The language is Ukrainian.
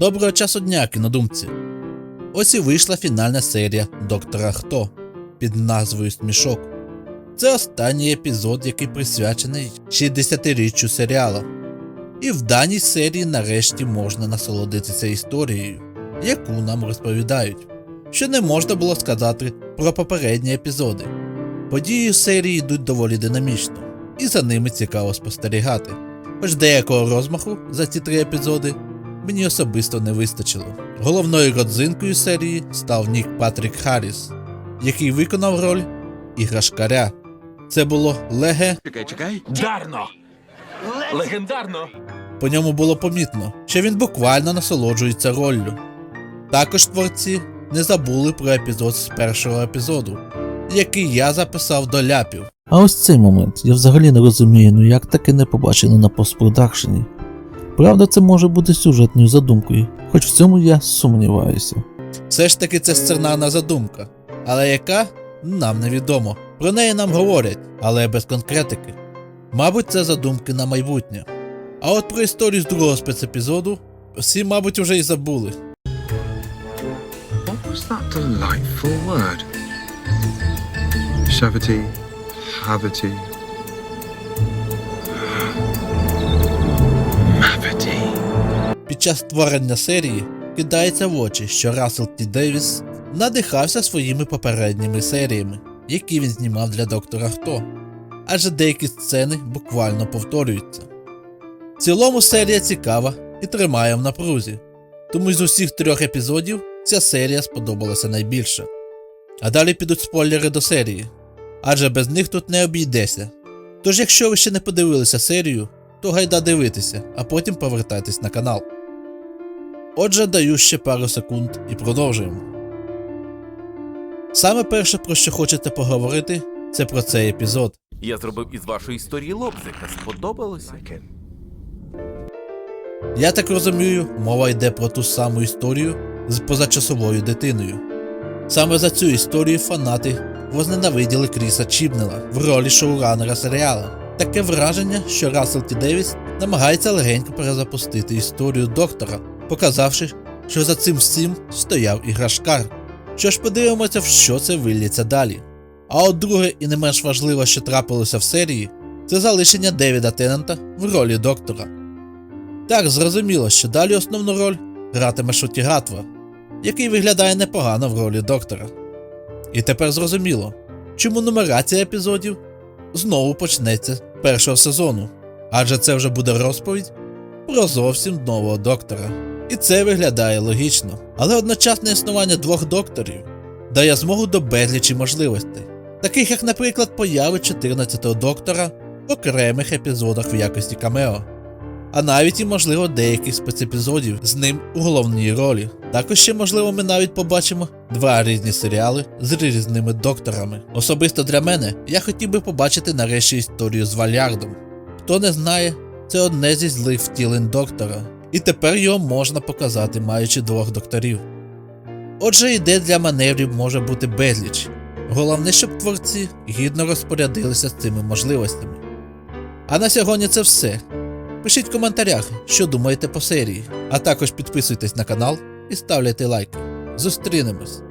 Доброго часу дня, кінодумці! Ось і вийшла фінальна серія Доктора Хто під назвою Смішок. Це останній епізод, який присвячений 60-річчю серіалу. І в даній серії нарешті можна насолодитися історією, яку нам розповідають, що не можна було сказати про попередні епізоди. Події серії йдуть доволі динамічно, і за ними цікаво спостерігати. Хоч деякого розмаху за ці три епізоди мені особисто не вистачило. Головною родзинкою серії став Нік Патрік Харріс, який виконав роль іграшкаря. Це було леге, Чекай, чекай. Дарно! Легендарно! по ньому було помітно, що він буквально насолоджується роллю. Також творці не забули про епізод з першого епізоду, який я записав до ляпів. А ось цей момент я взагалі не розумію, ну як таки не побачено на постпродакшені. Правда, це може бути сюжетною задумкою, хоч в цьому я сумніваюся. Все ж таки це сценарна задумка, але яка нам невідомо. Про неї нам говорять, але без конкретики. Мабуть, це задумки на майбутнє. А от про історію з другого спецепізоду всі, мабуть, уже й забули. What was that delightful word? Shavity, Havity. Час створення серії кидається в очі, що Рассел Ті Девіс надихався своїми попередніми серіями, які він знімав для доктора Хто. Адже деякі сцени буквально повторюються. В цілому серія цікава і тримає в напрузі, тому з усіх трьох епізодів ця серія сподобалася найбільше. А далі підуть спойлери до серії, адже без них тут не обійдеся. Тож, якщо ви ще не подивилися серію, то гайда дивитися, а потім повертайтесь на канал. Отже, даю ще пару секунд і продовжуємо. Саме перше, про що хочете поговорити, це про цей епізод. Я зробив із вашої історії лобзика. Сподобалося? Я так розумію, мова йде про ту саму історію з позачасовою дитиною. Саме за цю історію фанати возненавиділи Кріса Чібнела в ролі шоуранера серіалу. Таке враження, що Рассел Ті Девіс намагається легенько перезапустити історію доктора, показавши, що за цим всім стояв іграшкар. Що ж подивимося, в що це виллється далі. А от друге і не менш важливе, що трапилося в серії, це залишення Девіда Теннанта в ролі доктора. Так, зрозуміло, що далі основну роль гратиме Шоті Гатва, який виглядає непогано в ролі доктора. І тепер зрозуміло, чому нумерація епізодів знову почнеться першого сезону, адже це вже буде розповідь про зовсім нового доктора. І це виглядає логічно. Але одночасне існування двох докторів дає змогу до безлічі можливостей, таких як, наприклад, появи 14-го доктора в окремих епізодах в якості камео а навіть і можливо деяких спецепізодів з ним у головній ролі. Також ще можливо ми навіть побачимо два різні серіали з різними докторами. Особисто для мене я хотів би побачити нарешті історію з Вальярдом. Хто не знає, це одне зі злих втілень доктора, і тепер його можна показати, маючи двох докторів. Отже, ідей для маневрів може бути безліч. Головне, щоб творці гідно розпорядилися з цими можливостями. А на сьогодні це все. Пишіть в коментарях, що думаєте по серії, а також підписуйтесь на канал і ставляйте лайки. Зустрінемось!